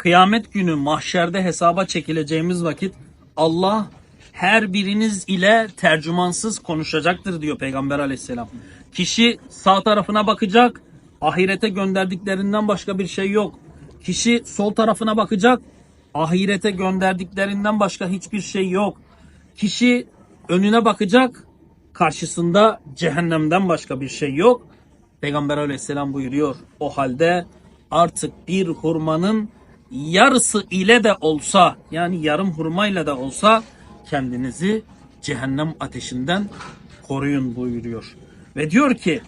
Kıyamet günü mahşerde hesaba çekileceğimiz vakit Allah her biriniz ile tercümansız konuşacaktır diyor Peygamber aleyhisselam. Kişi sağ tarafına bakacak, ahirete gönderdiklerinden başka bir şey yok. Kişi sol tarafına bakacak, ahirete gönderdiklerinden başka hiçbir şey yok. Kişi önüne bakacak, karşısında cehennemden başka bir şey yok. Peygamber aleyhisselam buyuruyor. O halde artık bir hurmanın yarısı ile de olsa yani yarım hurmayla da olsa kendinizi cehennem ateşinden koruyun buyuruyor. Ve diyor ki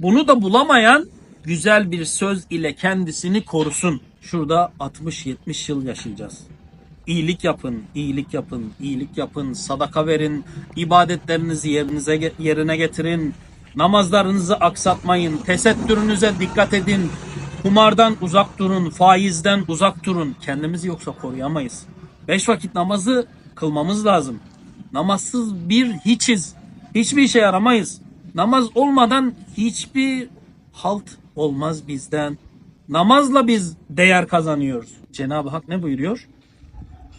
bunu da bulamayan güzel bir söz ile kendisini korusun. Şurada 60-70 yıl yaşayacağız. İyilik yapın, iyilik yapın, iyilik yapın, sadaka verin, ibadetlerinizi yerinize yerine getirin, namazlarınızı aksatmayın, tesettürünüze dikkat edin, kumardan uzak durun, faizden uzak durun. Kendimizi yoksa koruyamayız. Beş vakit namazı kılmamız lazım. Namazsız bir hiçiz. Hiçbir işe yaramayız. Namaz olmadan hiçbir halt olmaz bizden. Namazla biz değer kazanıyoruz. Cenab-ı Hak ne buyuruyor?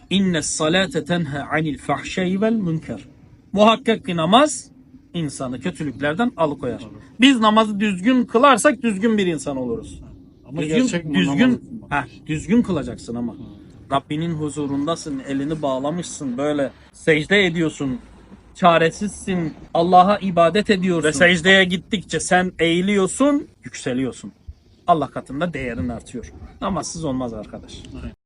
İnne salate tenha anil fahşeyi vel münker. Muhakkak ki namaz insanı kötülüklerden alıkoyar. Biz namazı düzgün kılarsak düzgün bir insan oluruz. Ama düzgün, mi düzgün, heh, düzgün kılacaksın ama. Rabbinin huzurundasın, elini bağlamışsın böyle secde ediyorsun. Çaresizsin, Allah'a ibadet ediyorsun. Ve secdeye gittikçe sen eğiliyorsun, yükseliyorsun. Allah katında değerin artıyor. Namazsız olmaz arkadaş.